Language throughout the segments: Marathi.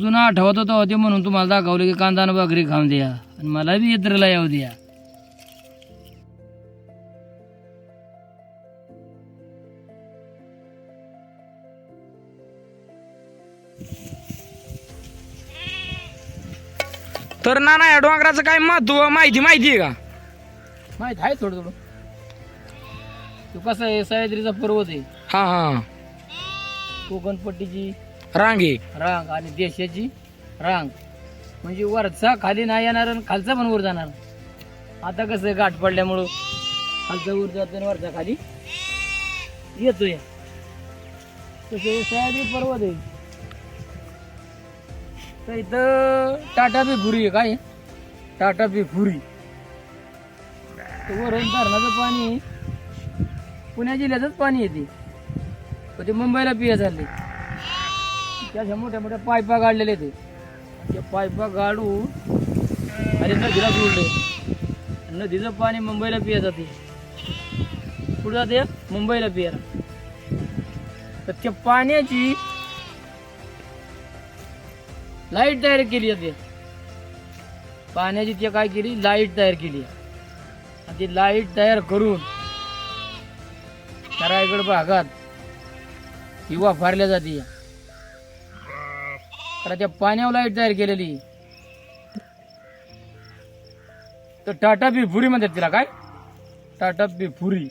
जुना आठवत होता होते म्हणून तुम्हाला दाखवलं की कांदा आणि भाकरी खाऊन द्या. आणि मला बी यात्रेला येऊ द्या. तर नाना या डोंगराचं काय महत्त्व माहिती माहिती आहे का? माहीत आहे थोडं थोडं. तो कसा आहे सह्याद्रीचा पर्वत आहे. हा हा. कोकणपट्टीची. रांगे. रांग आणि देशाची रांग. म्हणजे वरचा खाली नाही येणार आणि खालचा पण वर जाणार. आता कसं आहे गाठ पडल्यामुळं खालचा वर जातो आणि वरचा खाली येतोय. तसे सह्याद्री पर्वत आहे. तर इथं टाटा बेफुरी आहे काय? टाटा बेफुरी तर वरून धरणाचं पाणी पुण्या जिल्ह्यातच पाणी येते. पण ते मुंबईला पिया चालले त्याच्या मोठ्या मोठ्या पायपा काढलेले ते. त्या पायपा काढून आणि नदीला सोडले नदीचं पाणी मुंबईला पिया जाते कुठं जाते? मुंबईला पियाला तर त्या पाण्याची लाइट तयार केली जाते पाण्याची ते काय केली? लाइट तयार केली आणि ती लाइट तयार करून त्या रायगड भागात ही वापरल्या जाते. तर त्या पाण्यावर लाइट तयार केलेली. तर टाटा बिफुरी म्हणतात तिला काय? टाटा बिफुरी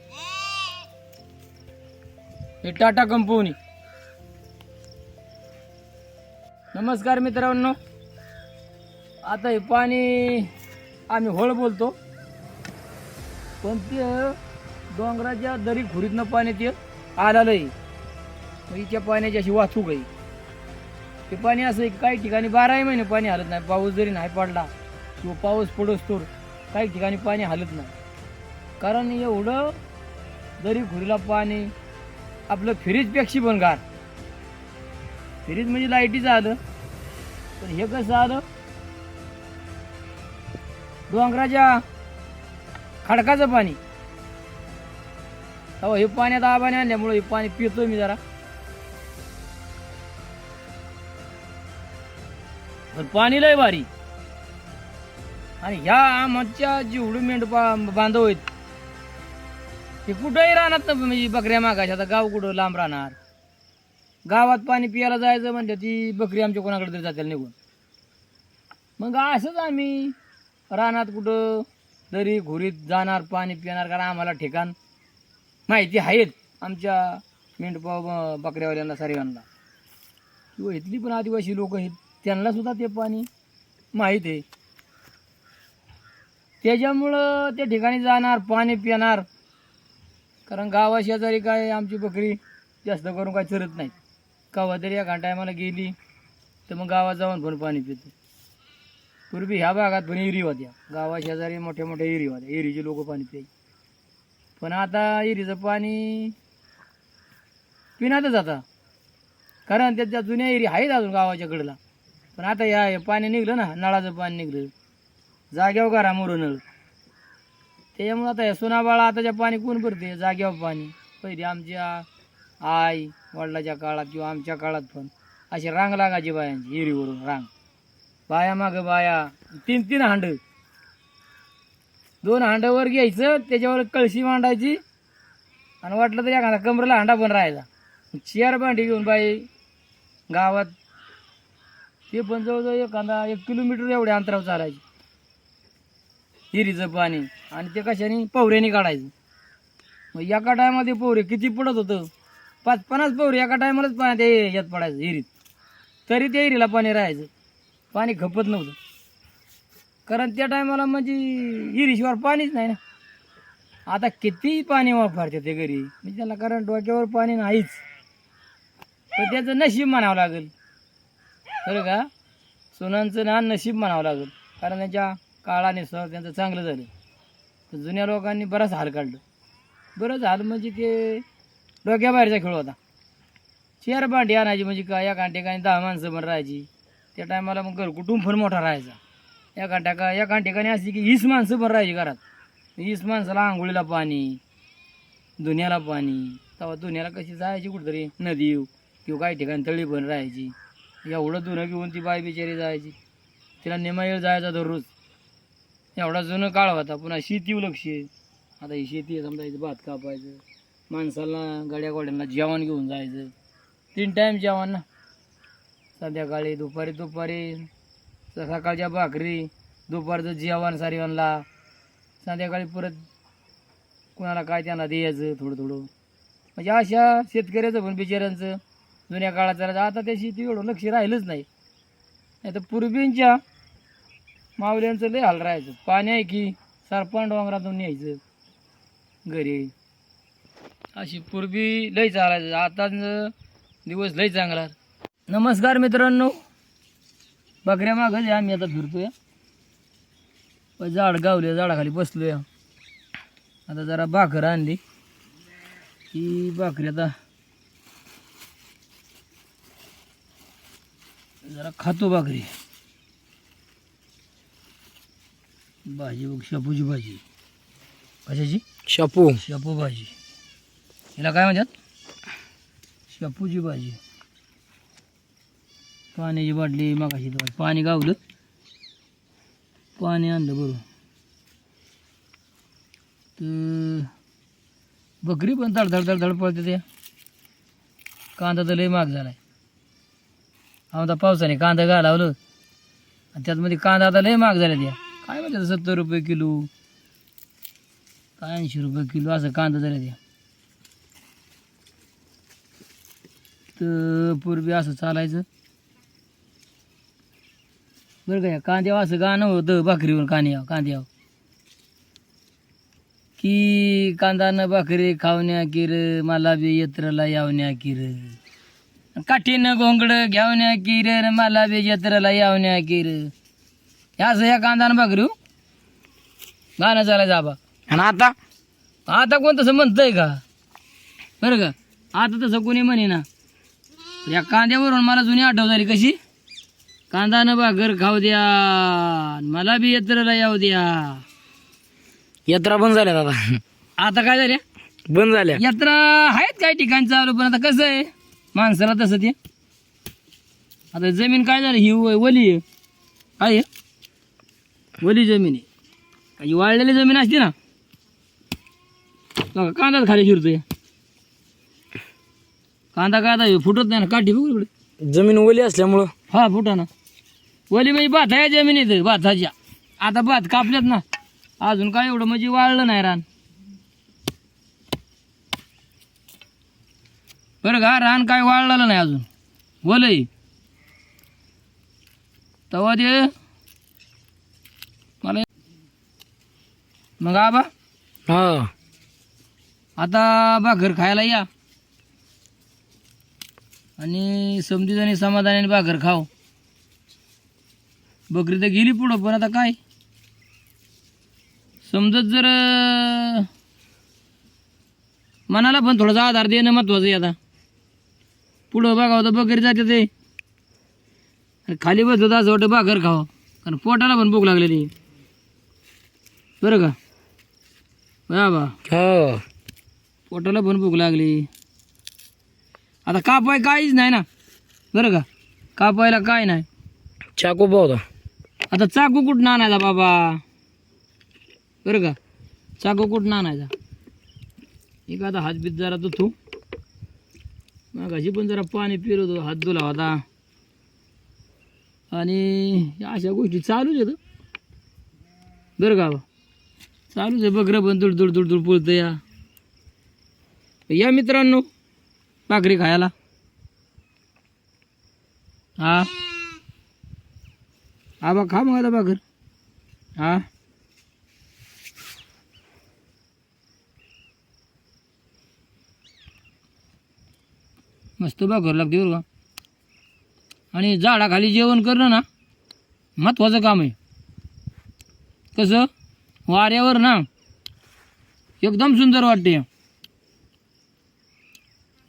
ही टाटा कंपनी. नमस्कार मित्रांनो. आता हे पाणी आम्ही होळ बोलतो. पण ते डोंगराच्या दरी खुरीतनं पाणी ते आलेलं आहे. पाण्याची अशी वाहतूक आहे. ते पाणी असं आहे की काही ठिकाणी बाराही महिने पाणी हलत नाही. पाऊस जरी नाही पडला किंवा पाऊस पडोस तर काही ठिकाणी पाणी हलत नाही. कारण एवढं जरी खुरीला पाणी आपलं फ्रीजपेक्षा पण गार. फ्रीज म्हणजे लाईटीचं आलं पण हे कसं आलं? डोंगराच्या खडकाचं पाणी. हो हे पाण्यात आबाने आणल्यामुळे हे पाणी पितो मी जरा. पण पाणी लय भारी. आणि ह्या आमच्या जेवढे मेंढ बांधव आहेत. ते कुठंही राहणार ना म्हणजे बकऱ्या मागायच्या. आता गाव कुठं लांब राहणार? गावात पाणी पियाला जायचं म्हणजे ती बकरी आमच्या कोणाकडे तरी जातील निघून. मग असंच आम्ही रानात कुठं दरी घुरीत जाणार पाणी पिणार कारण आम्हाला ठिकाण माहिती आहेत आमच्या मेंढपा बकऱ्यावाल्यांना सर्वांना किंवा इथली पण आदिवासी लोक आहेत. त्यांना सुद्धा ते पाणी माहीत आहे. त्याच्यामुळं त्या ठिकाणी जाणार पाणी पिणार. कारण गावाशेजारी काय आमची बकरी जास्त करून काय चरत नाही कवा तरी एका टायमाला गेली तर मग गावात जाऊन पण पाणी पिते. पूर्वी ह्या भागात पण इरी होत्या. गावाशेजारी मोठ्या मोठ्या इरी होत्या. इरीचे लोक पाणी प्यायचे. पण आता इरीचं पाणी पिण्यातच आता. कारण त्याच्या जुन्या एरी आहेत अजून गावाच्या कडला पण आता या हे पाणी निघलं ना नळाचं पाणी निघलं. जाग्यावर करा मोर नळ त्याच्यामुळं आता हे सुनाबाळा आताच्या पाणी कोण भरते? जाग्यावर पाणी. पहिले आमच्या आई वडिलाच्या काळात किंवा आमच्या काळात पण अशी रांग लागायची बायांची हिरीवरून रांग. बाया मागं बाया तीन तीन हांड. दोन हांडावर घ्यायचं त्याच्यावर कळशी मांडायची आणि वाटलं तर एखादा कमरेला हांडा पण राहायचा. चेअर भांडी घेऊन बाई गावात ते पण जवळजवळ एखादा एक किलोमीटर एवढ्या अंतरावर चालायचे. हिरीचं पाणी आणि ते कशाने? पवऱ्याने काढायचं. मग एका टायमध्ये पोहरे किती पडत होतं? पाच पन्नास पोहरे एका टायमालाच पाण्यात ते यात पडायचं हिरीत. तरी त्या हिरीला पाणी राहायचं. पाणी खपत नव्हतं. कारण त्या टायमाला म्हणजे हिरीशिवाय पाणीच नाही ना. आता किती पाणी वापरते ते घरी? म्हणजे त्याला कारण डोक्यावर पाणी नाहीच. तर त्याचं नशीब म्हणावं लागेल. बरं का? सोनांचं ना नशीब म्हणावं लागेल. कारण त्यांच्या काळाने सह त्यांचं चांगलं झालं. तर जुन्या लोकांनी बराच हाल काढलं. बरंच हाल म्हणजे ते डोक्याबाहेरचा खेळ होता. चार भांडी आणायची म्हणजे का? एका ठिकाणी दहा माणसं पण राहायची. त्या टायमाला मग घर कुटुंब पण मोठा राहायचा. एका टाका एका ठिकाणी अशी की वीस माणसं पण राहायची घरात. वीस माणसाला आंघोळीला पाणी धुण्याला पाणी. तेव्हा धुण्याला कशी जायची कुठेतरी? नदी किंवा काही ठिकाणी तळी पण राहायची. एवढं जुनं घेऊन ती बाय बिचारी जायची. तिला निमाईल जायचा दररोज. एवढा जुनं काळ होता पुन्हा शेती लक्ष आहे. आता ही शेती आहे समजा इथं भात कापायचं माणसाला गाड्या गोड्यांना जेवण घेऊन जायचं. तीन टाईम जेवण ना. संध्याकाळी दुपारी दुपारी सकाळच्या भाकरी दुपारचं जेवण सारीवनला. संध्याकाळी परत कुणाला काय त्यांना द्यायचं थोडं थोडं. म्हणजे अशा शेतकऱ्याचं पण बिचाऱ्यांचं. जुन्या काळात जरा आता त्या शेती एवढं लक्ष राहिलंच नाही. नाही तर पूर्वींच्या मावल्यांचं लय हाल राहायचं. पाणी आहे की सरपण डोंगरातून न्यायचं. घरी. अशी पूर्वी लय चालायचं. आता दिवस लय चांगला. नमस्कार मित्रांनो. बकऱ्या मागच आहे आम्ही आता फिरतोय. झाड गावले झाडाखाली बसलोय. आता जरा भाकर आणली. ही भाकरी आता जरा खातो भाकरी. भाजी बघ शेपूची भाजी. कशाची? शापू. शेपू भाजी. हिला काय म्हणतात? शेपूची भाजी. पाण्याची बाटली मागाशी पाणी गावलं पाणी आणलं बरोबर तर बकरी पण धडधड धडधड पळते त्या कांदा तर लय महाग झालाय. आता पावसाने कांदा घालावलं. आणि त्यातमध्ये कांदा आता लय महाग झाला त्या. काय म्हणतात सत्तर रुपये किलो? काय ऐंशी रुपये किलो असं कांदा झाला त्या. तर पूर्वी असं चालायचं. बरं का या कांद्यावर असं गाणं होतं भाकरीवर कांद्यावर कांद्यावर. की कांदा न भाकरी खावण्या किर मला बी यत्राला यावण्या किर. काठीनं घोंगड घ्यावण्या किर मला बी येत्रला यावण्या किर. असं या कांदा न भाकरी हो. गाणं चालायचं आबा आणि आता? आता कोण तसं म्हणतंय का? बरं का? आता तसं कोणी म्हणे ना या कांद्यावरून मला जुनी आठव झाली कशी? कांदा न भाकर खाऊ द्या मला बी यात्रेला येऊ द्या. यात्रा बंद झाल्या आता आता काय झाल्या? बंद झाल्या. यात्रा आहेत काही ठिकाणी चालू पण आता कसं आहे? माणसाला तसं ते. आता जमीन काय झाली? ही वली आहे. काय आहे? वली जमीन आहे. ही वाळलेली जमीन असते ना? बघा, कांदाच खाली शिरतोय. कांदा काय आता फुटत नाही ना? काठी बघू इकडे. जमीन ओली असल्यामुळं? हा फुटा ना. वली म्हणजे भात आहे जमिनीत भाताच्या. आता भात कापल्यात ना. अजून काय एवढं म्हणजे वाळलं नाही रान. बरं का रान काय वाळलेलं नाही अजून? वलय. तेव्हा ते मला मग आबा हा. आता भाकर खायला या. आणि समजीजाने समाधानाने भाकर खाव. बकरी तर गेली पुढं पण आता काय? समजत जर मनाला पण थोडासा आधार देणं महत्वाचं आहे आता. पुढं बघावं तर बकरी जाते ते. खाली बसलं तर असं वाटतं भाकर खावं. कारण पोटाला पण भूक लागलेली. बरं का? बा बा. हो. पोटाला पण भूक लागली. आता कापाय काहीच नाही ना. बरं का? कापायला काय नाही. चाकू होता आता चाकू कुठं आणायचा बाबा? बरं का? चाकू कुठं आणायचा? एक आता हात बीत जरा धुतो मागाशी पण जरा पाणी पिरवतो हात धुला होता. आणि या अशा गोष्टी चालूच आहेत. बरं का बा? चालूच आहे बकरं पण दुड दुड दुड दुड पळतं या. या मित्रांनो भाकरी खायला. हा? हा बा खा मग आता भाकर. हा? मस्त भाकर लागते बरं का. आणि झाडाखाली जेवण करणं ना महत्त्वाचं काम आहे. कसं? वाऱ्यावर ना एकदम सुंदर वाटते.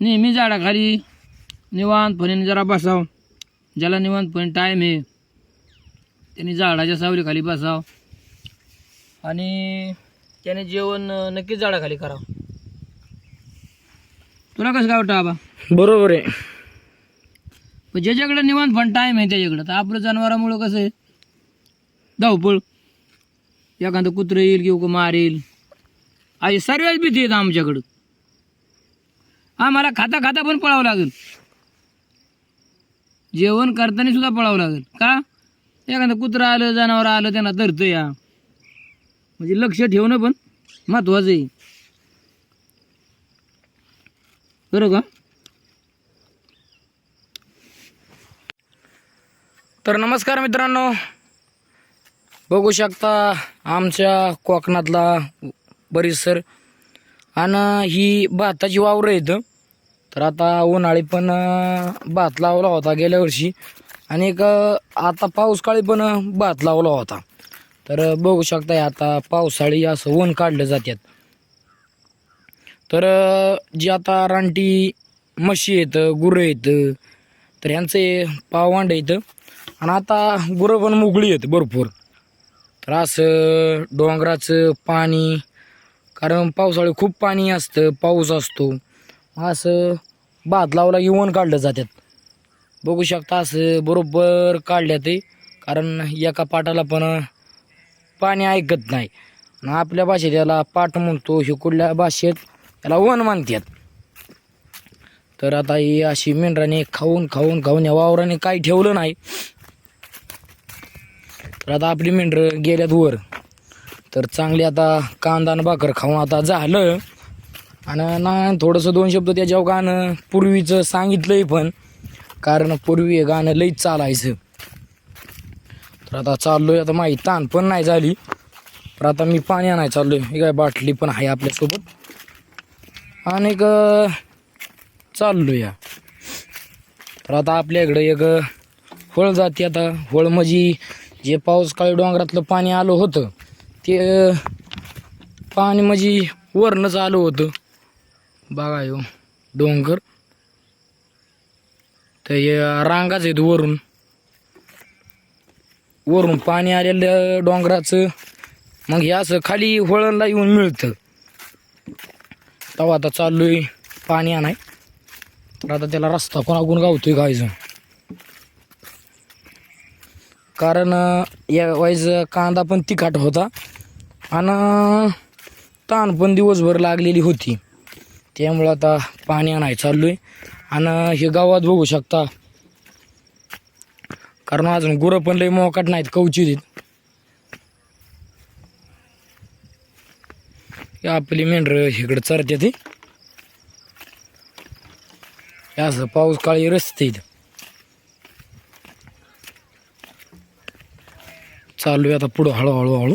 नेहमी झाडाखाली निवांतपणे जरा बसाव. ज्याला निवांतपणे टाईम आहे त्यांनी झाडाच्या सावलीखाली बसाव. आणि त्याने जेवण नक्कीच झाडाखाली करावं. तुला कसं काय वाटतं आबा बरोबर आहे. पण ज्याच्याकडे निवांत पण टाईम आहे त्याच्याकडं. तर आपलं जनावरामुळं कसं आहे? धावपळ. एखादं कुत्रं येईल किंवा मारेल. अशी सर्वच भीती येत आमच्याकडं. आम्हाला खाता खाता पण पळावं लागेल. जेवण करताना सुद्धा पळावं लागेल. का? एखादं कुत्रं आलं जनावर आलं त्यांना धरतं या. म्हणजे लक्ष ठेवणं पण महत्वाचं आहे. बरं का? तर नमस्कार मित्रांनो. बघू शकता आमच्या कोकणातला परिसर आणि ही भाताची वावरं आहेत. तर आता उन्हाळी पण भात लावला होता गेल्या वर्षी. आणि एक आता पाऊसकाळी पण भात लावला होता. तर बघू शकता आता पावसाळी असं ऊन काढलं जातात तर जी आता रानटी म्हशी आहेत गुरं आहेत तर ह्यांचे पावांड आहेत. आणि आता गुरं पण मोकळी आहेत भरपूर. तर असं डोंगराचं पाणी कारण पावसाळी खूप पाणी असतं पाऊस असतो. असं भात लावला येऊन काढलं जातात बघू शकता असं बरोबर काढल्या ते कारण एका पाटाला पण पाणी ऐकत नाही. आणि आपल्या भाषेत याला पाठ म्हणतो हे कुठल्या भाषेत? याला वन म्हणतात तर आता ही अशी मेंढराने खाऊन खाऊन खाऊन या वावराने काही ठेवलं नाही. तर आता आपली मेंढरं गेल्यात वर. तर चांगली आता कांदा आणि भाकर खाऊन आता झालं. आणि ना थोडंसं दोन शब्द त्याच्यावर गाणं पूर्वीचं सांगितलंय पण. कारण पूर्वी हे गाणं लईच चालायचं. तर आता चाललोय आता माहीत ताण पण नाही झाली. तर आता मी पाणी आणायला चाललोय. ही काय बाटली पण आहे आपल्यासोबत. आणि एक चाललो या तर आता आपल्याकडं एक होळ जाते आता. फळ म्हणजे जे पाऊस काळी डोंगरातलं पाणी आलं होतं ते पाणी म्हणजे वरनंच आलं होतं. बघा यो डोंगर. तर हे रांगाच आहेत वरून. वरून पाणी आलेलं डोंगराचं. मग हे असं खाली होळणला येऊन मिळतं. तेव्हा आता चाललो आहे पाणी आणाय. तर आता त्याला रस्ता कोणाकडून गावतोय गायचं कारण या वाईज कांदा पण तिखट होता. आणि ताण पण दिवसभर लागलेली होती. त्यामुळं आता पाणी आणाय चाललोय. आणि हे गावात बघू शकता. कारण अजून गुरं पण लई मोकाट नाहीत कवचित. आपली मेंढरं इकडं चरते ते असं पाऊस काळी रस्ते चालू आहे आता पुढं हळूहळू हळू.